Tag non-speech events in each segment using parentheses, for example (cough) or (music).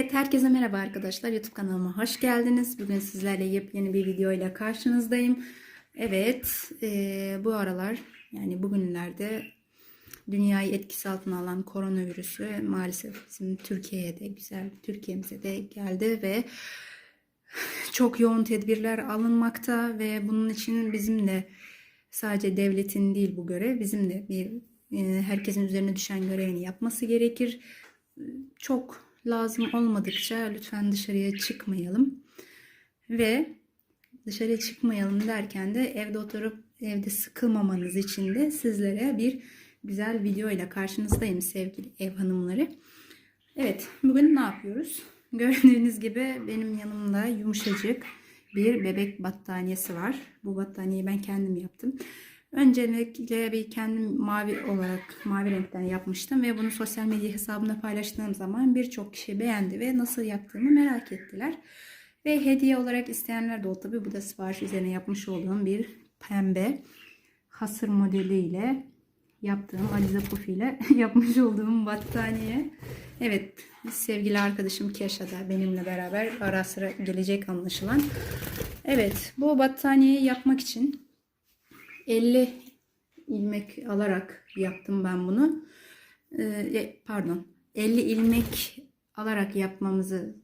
Evet, herkese merhaba arkadaşlar. YouTube kanalıma hoş geldiniz. Bugün sizlerle yepyeni bir video ile karşınızdayım. Evet, e, bu aralar yani bugünlerde dünyayı etkisi altına alan koronavirüsü maalesef bizim Türkiye'ye de güzel Türkiye'mize de geldi ve çok yoğun tedbirler alınmakta ve bunun için bizim de sadece devletin değil bu görev bizim de bir e, herkesin üzerine düşen görevini yapması gerekir. Çok lazım olmadıkça lütfen dışarıya çıkmayalım. Ve dışarıya çıkmayalım derken de evde oturup evde sıkılmamanız için de sizlere bir güzel video ile karşınızdayım sevgili ev hanımları. Evet, bugün ne yapıyoruz? Gördüğünüz gibi benim yanımda yumuşacık bir bebek battaniyesi var. Bu battaniyeyi ben kendim yaptım. Öncelikle bir kendim mavi olarak mavi renkten yapmıştım ve bunu sosyal medya hesabımda paylaştığım zaman birçok kişi beğendi ve nasıl yaptığımı merak ettiler. Ve hediye olarak isteyenler de oldu tabi. Bu da sipariş üzerine yapmış olduğum bir pembe hasır modeliyle yaptığım Alize Puff ile (laughs) yapmış olduğum battaniye. Evet sevgili arkadaşım Keşa da benimle beraber ara sıra gelecek anlaşılan. Evet bu battaniyeyi yapmak için 50 ilmek alarak yaptım ben bunu. Ee, pardon 50 ilmek alarak yapmamızı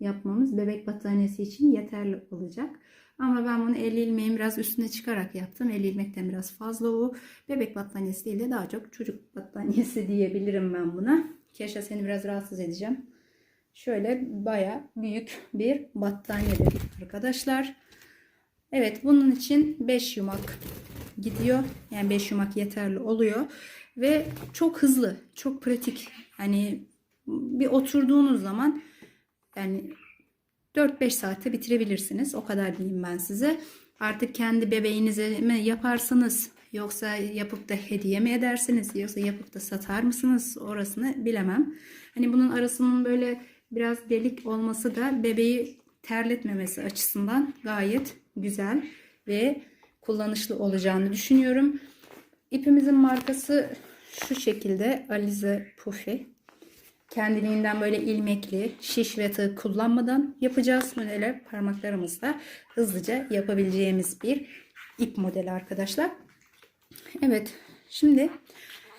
yapmamız bebek battaniyesi için yeterli olacak. Ama ben bunu 50 ilmeğin biraz üstüne çıkarak yaptım. 50 ilmekten biraz fazla o. Bebek battaniyesi değil de daha çok çocuk battaniyesi (laughs) diyebilirim ben buna. Keşke seni biraz rahatsız edeceğim. Şöyle baya büyük bir battaniye arkadaşlar. Evet bunun için 5 yumak gidiyor. Yani 5 yumak yeterli oluyor. Ve çok hızlı, çok pratik. Yani bir oturduğunuz zaman yani 4-5 saatte bitirebilirsiniz. O kadar diyeyim ben size. Artık kendi bebeğinize mi yaparsınız? Yoksa yapıp da hediye mi edersiniz? Yoksa yapıp da satar mısınız? Orasını bilemem. Hani bunun arasının böyle biraz delik olması da bebeği terletmemesi açısından gayet güzel ve kullanışlı olacağını düşünüyorum. İpimizin markası şu şekilde Alize Puffy. Kendiliğinden böyle ilmekli, şiş ve tığ kullanmadan yapacağız. Böyle parmaklarımızla hızlıca yapabileceğimiz bir ip modeli arkadaşlar. Evet, şimdi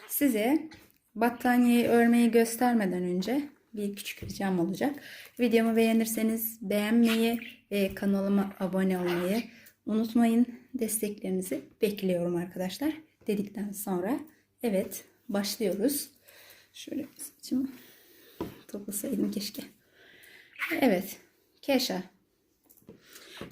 size battaniyeyi örmeyi göstermeden önce bir küçük ricam olacak. Videomu beğenirseniz beğenmeyi ve kanalıma abone olmayı unutmayın. Desteklerinizi bekliyorum arkadaşlar. Dedikten sonra evet başlıyoruz. Şöyle saçımı toplasaydım keşke. Evet. Keşa.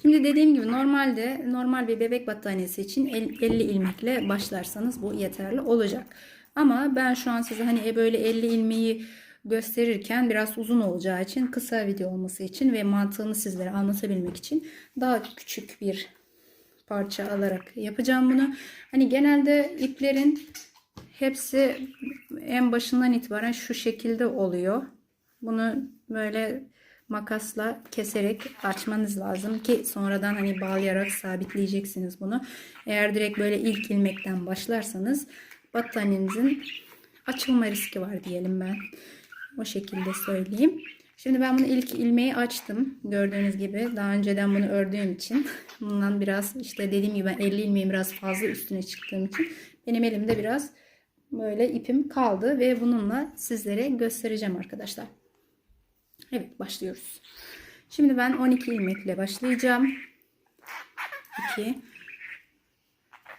Şimdi dediğim gibi normalde normal bir bebek battaniyesi için 50 ilmekle başlarsanız bu yeterli olacak. Ama ben şu an size hani böyle 50 ilmeği gösterirken biraz uzun olacağı için kısa video olması için ve mantığını sizlere anlatabilmek için daha küçük bir parça alarak yapacağım bunu. Hani genelde iplerin hepsi en başından itibaren şu şekilde oluyor. Bunu böyle makasla keserek açmanız lazım ki sonradan hani bağlayarak sabitleyeceksiniz bunu. Eğer direkt böyle ilk ilmekten başlarsanız battaniyenizin açılma riski var diyelim ben. O şekilde söyleyeyim. Şimdi ben bunu ilk ilmeği açtım. Gördüğünüz gibi daha önceden bunu ördüğüm için bundan biraz işte dediğim gibi ben 50 ilmeğin biraz fazla üstüne çıktığım için benim elimde biraz böyle ipim kaldı ve bununla sizlere göstereceğim arkadaşlar. Evet başlıyoruz. Şimdi ben 12 ilmekle başlayacağım. 2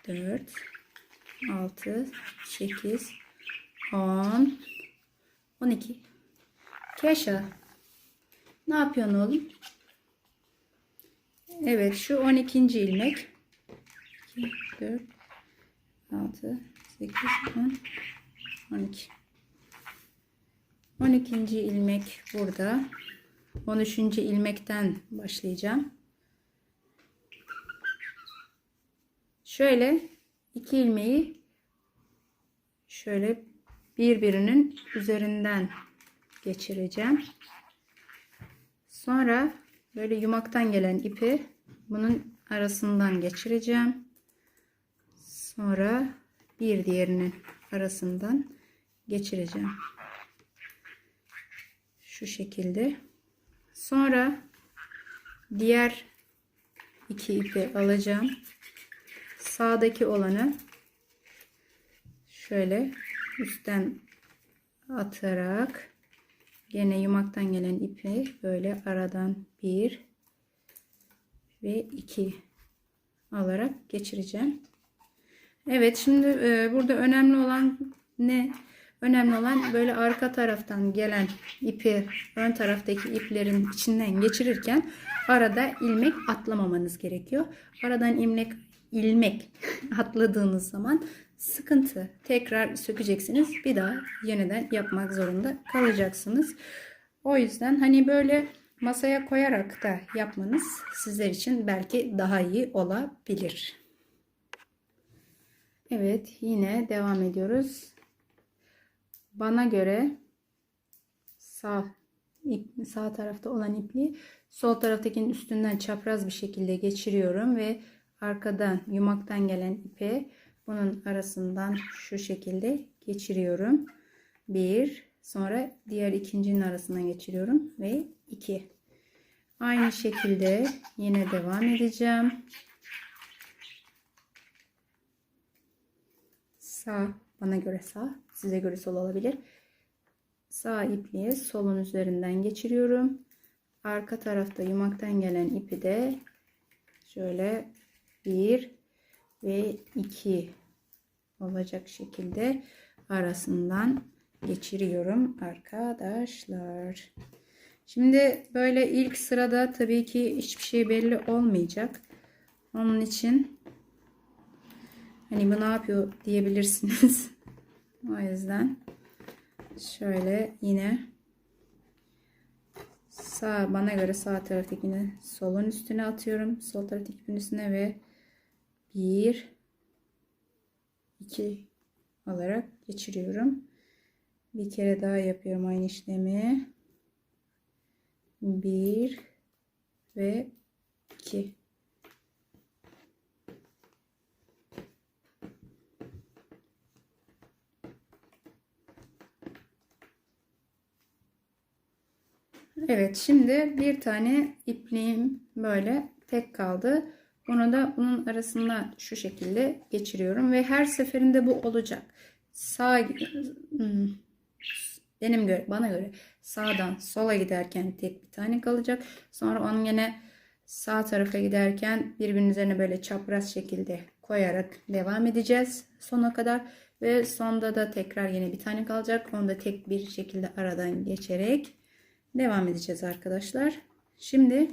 4 6 8 10 12 Keşa ne yapıyorsun oğlum? Evet şu 12. ilmek 2 4 6 8 10 12 12. ilmek burada. 13. ilmekten başlayacağım. Şöyle iki ilmeği şöyle birbirinin üzerinden geçireceğim. Sonra böyle yumaktan gelen ipi bunun arasından geçireceğim. Sonra bir diğerinin arasından geçireceğim. Şu şekilde. Sonra diğer iki ipi alacağım. Sağdaki olanı şöyle üstten atarak gene yumaktan gelen ipi böyle aradan bir ve iki alarak geçireceğim. Evet şimdi e, burada önemli olan ne? Önemli olan böyle arka taraftan gelen ipi ön taraftaki iplerin içinden geçirirken arada ilmek atlamamanız gerekiyor. Aradan ilmek ilmek atladığınız zaman sıkıntı. Tekrar sökeceksiniz. Bir daha yeniden yapmak zorunda kalacaksınız. O yüzden hani böyle masaya koyarak da yapmanız sizler için belki daha iyi olabilir. Evet yine devam ediyoruz. Bana göre sağ ip, sağ tarafta olan ipliği sol taraftakinin üstünden çapraz bir şekilde geçiriyorum ve arkadan yumaktan gelen ipe bunun arasından şu şekilde geçiriyorum. Bir sonra diğer ikincinin arasından geçiriyorum ve iki. Aynı şekilde yine devam edeceğim. Sağ bana göre sağ, size göre sol olabilir. Sağ ipliği solun üzerinden geçiriyorum. Arka tarafta yumaktan gelen ipi de şöyle bir ve iki olacak şekilde arasından geçiriyorum arkadaşlar. Şimdi böyle ilk sırada tabii ki hiçbir şey belli olmayacak. Onun için hani bu ne yapıyor diyebilirsiniz. (laughs) o yüzden şöyle yine sağ bana göre sağ taraftakini solun üstüne atıyorum. Sol taraftaki ipin üstüne ve 1 2 alarak geçiriyorum. Bir kere daha yapıyorum aynı işlemi. 1 ve 2 Evet şimdi bir tane ipliğim böyle tek kaldı. Bunu da bunun arasında şu şekilde geçiriyorum ve her seferinde bu olacak. Sağ hmm, benim göre bana göre sağdan sola giderken tek bir tane kalacak. Sonra onu yine sağ tarafa giderken birbirinin üzerine böyle çapraz şekilde koyarak devam edeceğiz sona kadar ve sonda da tekrar yine bir tane kalacak. Onu da tek bir şekilde aradan geçerek devam edeceğiz arkadaşlar. Şimdi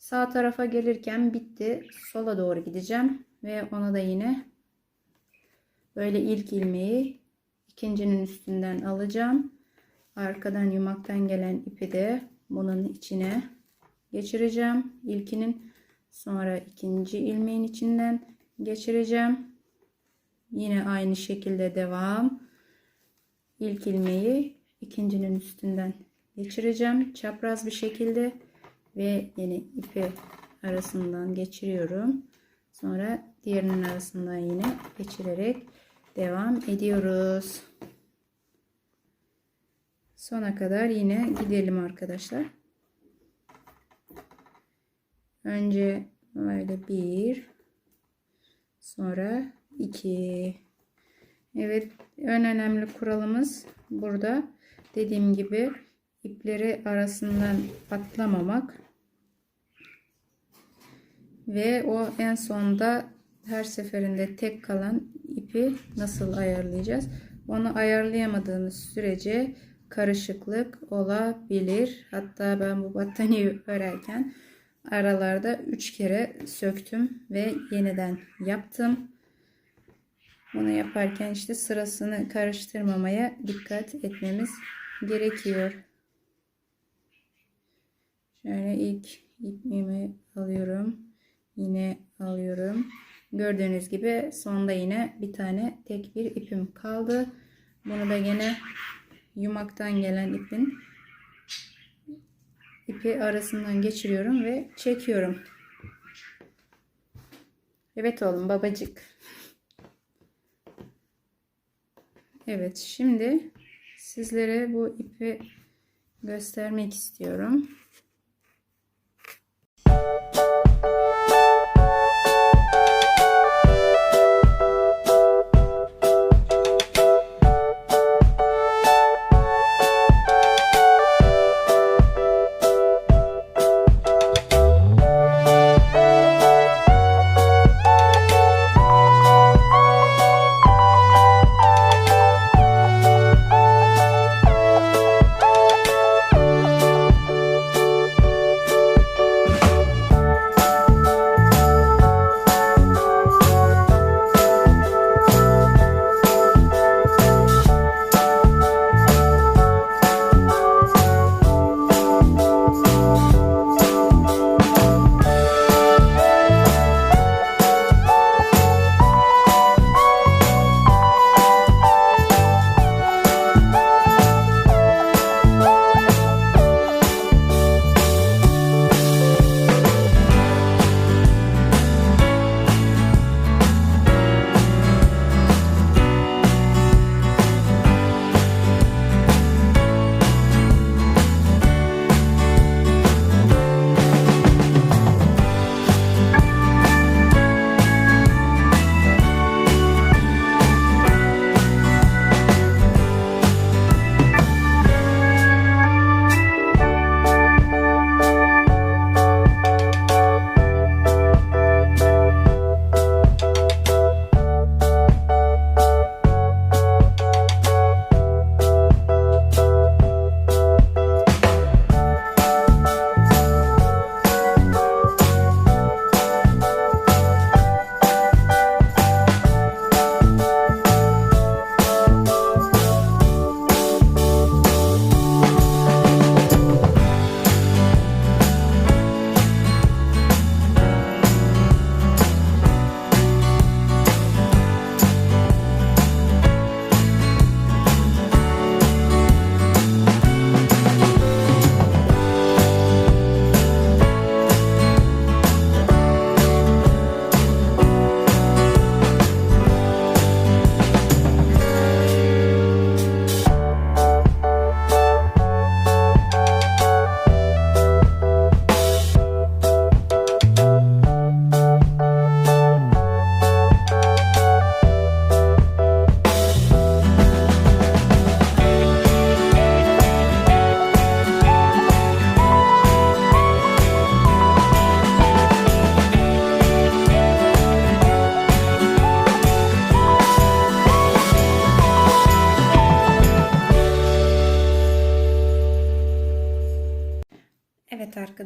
sağ tarafa gelirken bitti. Sola doğru gideceğim ve ona da yine böyle ilk ilmeği ikincinin üstünden alacağım. Arkadan yumaktan gelen ipi de bunun içine geçireceğim. İlkinin sonra ikinci ilmeğin içinden geçireceğim. Yine aynı şekilde devam. İlk ilmeği ikincinin üstünden geçireceğim. Çapraz bir şekilde ve yine ipi arasından geçiriyorum. Sonra diğerinin arasından yine geçirerek devam ediyoruz. Sona kadar yine gidelim arkadaşlar. Önce böyle bir sonra iki. Evet en önemli kuralımız burada dediğim gibi ipleri arasından atlamamak ve o en sonda her seferinde tek kalan ipi nasıl ayarlayacağız? Onu ayarlayamadığımız sürece karışıklık olabilir. Hatta ben bu battaniyeyi örerken aralarda 3 kere söktüm ve yeniden yaptım. Bunu yaparken işte sırasını karıştırmamaya dikkat etmemiz gerekiyor. Şöyle ilk ipimi alıyorum. Yine alıyorum. Gördüğünüz gibi sonda yine bir tane tek bir ipim kaldı. Bunu da yine yumaktan gelen ipin ipi arasından geçiriyorum ve çekiyorum. Evet oğlum babacık. Evet şimdi sizlere bu ipi göstermek istiyorum.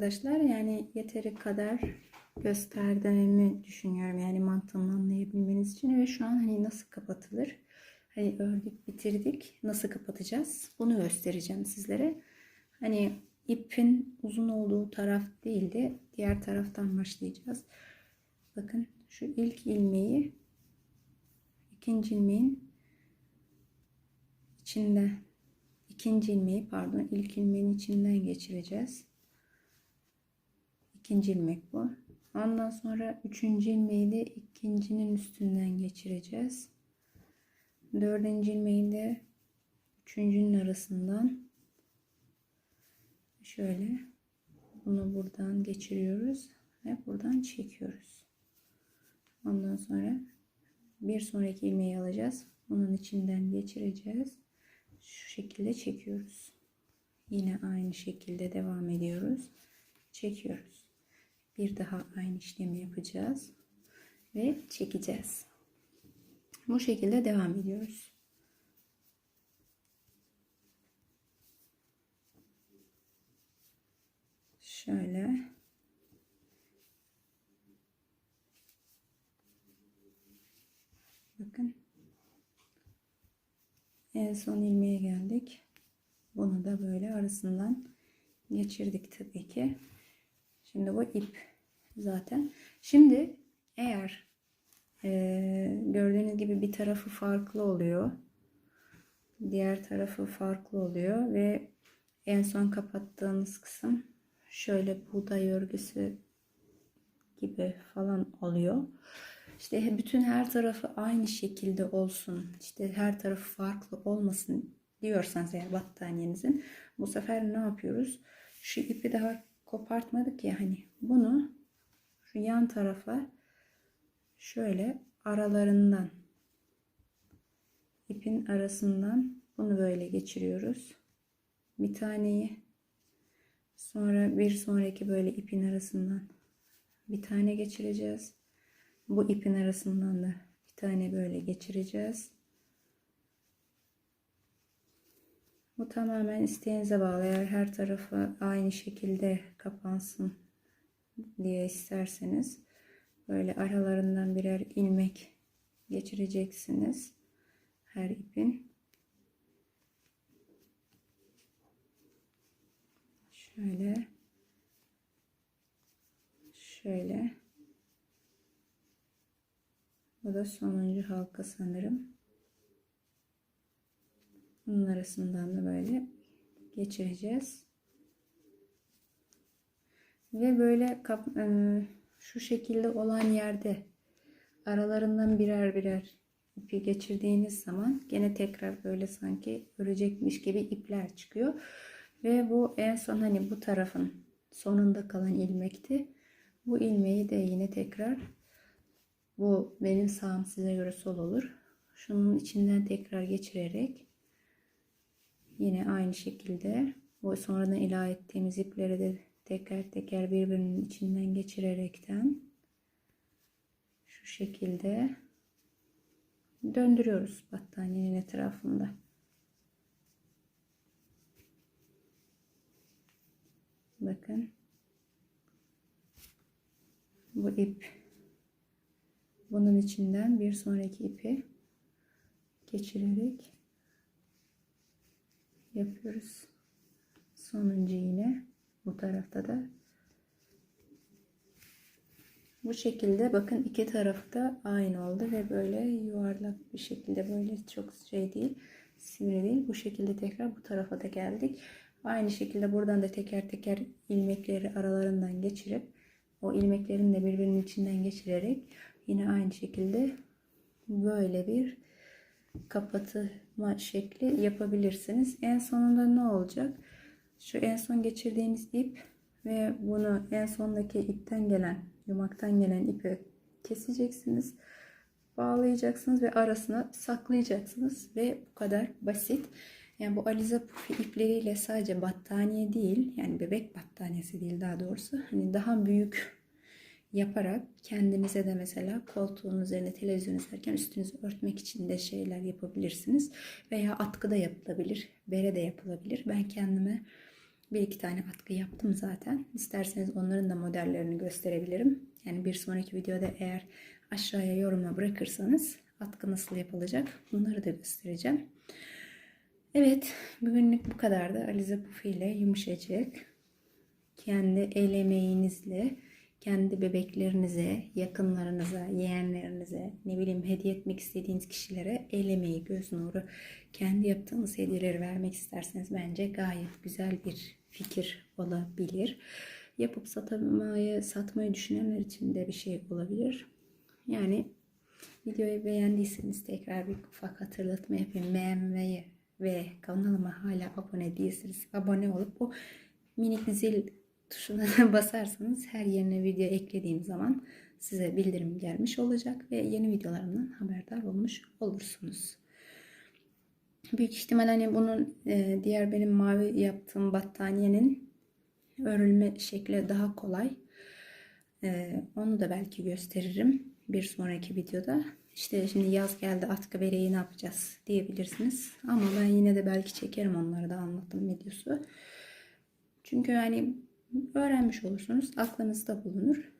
Arkadaşlar yani yeteri kadar gösterdiğimi düşünüyorum. Yani mantığını anlayabilmeniz için ve şu an hani nasıl kapatılır? Hani ördük bitirdik. Nasıl kapatacağız? Bunu göstereceğim sizlere. Hani ipin uzun olduğu taraf değil de diğer taraftan başlayacağız. Bakın şu ilk ilmeği ikinci ilmeğin içinde ikinci ilmeği pardon ilk ilmeğin içinden geçireceğiz. İkinci ilmek bu. Ondan sonra üçüncü ilmeği de ikincinin üstünden geçireceğiz. Dördüncü ilmeği de üçüncünün arasından şöyle bunu buradan geçiriyoruz ve buradan çekiyoruz. Ondan sonra bir sonraki ilmeği alacağız. Bunun içinden geçireceğiz. Şu şekilde çekiyoruz. Yine aynı şekilde devam ediyoruz. Çekiyoruz. Bir daha aynı işlemi yapacağız ve çekeceğiz. Bu şekilde devam ediyoruz. Şöyle bakın en son ilmeğe geldik. Bunu da böyle arasından geçirdik tabii ki. Şimdi bu ip zaten. Şimdi eğer e, gördüğünüz gibi bir tarafı farklı oluyor. Diğer tarafı farklı oluyor ve en son kapattığınız kısım şöyle buğday örgüsü gibi falan oluyor. İşte bütün her tarafı aynı şekilde olsun. işte her tarafı farklı olmasın diyorsanız eğer battaniyenizin Bu sefer ne yapıyoruz? Şu ipi daha kopartmadık ya hani bunu şu yan tarafa şöyle aralarından ipin arasından bunu böyle geçiriyoruz. Bir taneyi sonra bir sonraki böyle ipin arasından bir tane geçireceğiz. Bu ipin arasından da bir tane böyle geçireceğiz. Bu tamamen isteğinize bağlı. Eğer her tarafı aynı şekilde kapansın diye isterseniz böyle aralarından birer ilmek geçireceksiniz her ipin. Şöyle şöyle bu da sonuncu halka sanırım. Bunun arasından da böyle geçireceğiz. Ve böyle kap, e, şu şekilde olan yerde aralarından birer birer ipi geçirdiğiniz zaman gene tekrar böyle sanki örecekmiş gibi ipler çıkıyor. Ve bu en son hani bu tarafın sonunda kalan ilmekti. Bu ilmeği de yine tekrar bu benim sağım size göre sol olur. Şunun içinden tekrar geçirerek yine aynı şekilde bu sonradan ilave ettiğimiz ipleri de teker teker birbirinin içinden geçirerekten şu şekilde döndürüyoruz battaniyenin etrafında. Bakın. Bu ip bunun içinden bir sonraki ipi geçirerek yapıyoruz. Sonuncu yine bu tarafta da. Bu şekilde bakın iki tarafı da aynı oldu ve böyle yuvarlak bir şekilde böyle çok şey değil sivri değil. Bu şekilde tekrar bu tarafa da geldik. Aynı şekilde buradan da teker teker ilmekleri aralarından geçirip o ilmeklerin de birbirinin içinden geçirerek yine aynı şekilde böyle bir kapatma şekli yapabilirsiniz. En sonunda ne olacak? Şu en son geçirdiğiniz ip ve bunu en sondaki ipten gelen yumaktan gelen ipi keseceksiniz. Bağlayacaksınız ve arasına saklayacaksınız ve bu kadar basit. Yani bu alize pufi ipleriyle sadece battaniye değil yani bebek battaniyesi değil daha doğrusu hani daha büyük yaparak kendinize de mesela koltuğun üzerine televizyon izlerken üstünüzü örtmek için de şeyler yapabilirsiniz veya atkı da yapılabilir bere de yapılabilir ben kendime bir iki tane atkı yaptım zaten. İsterseniz onların da modellerini gösterebilirim. Yani bir sonraki videoda eğer aşağıya yoruma bırakırsanız atkı nasıl yapılacak bunları da göstereceğim. Evet bugünlük bu kadardı. Alize Pufi ile yumuşacık. Kendi el emeğinizle kendi bebeklerinize, yakınlarınıza, yeğenlerinize, ne bileyim hediye etmek istediğiniz kişilere el emeği, göz nuru, kendi yaptığınız hediyeleri vermek isterseniz bence gayet güzel bir fikir olabilir. Yapıp satmayı, satmayı düşünenler için de bir şey olabilir. Yani videoyu beğendiyseniz tekrar bir ufak hatırlatma yapayım. Beğenmeyi ve kanalıma hala abone değilseniz abone olup o minik zil tuşuna (laughs) basarsanız her yerine video eklediğim zaman size bildirim gelmiş olacak ve yeni videolarımdan haberdar olmuş olursunuz. Büyük ihtimal hani bunun e, diğer benim mavi yaptığım battaniyenin örülme şekli daha kolay. E, onu da belki gösteririm bir sonraki videoda. İşte şimdi yaz geldi atkı bereyi ne yapacağız diyebilirsiniz. Ama ben yine de belki çekerim onları da anlatım videosu. Çünkü hani öğrenmiş olursunuz. Aklınızda bulunur.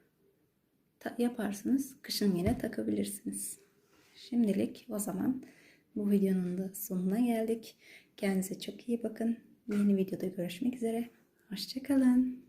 Ta yaparsınız. Kışın yine takabilirsiniz. Şimdilik o zaman bu videonun da sonuna geldik. Kendinize çok iyi bakın. Yeni videoda görüşmek üzere. Hoşçakalın.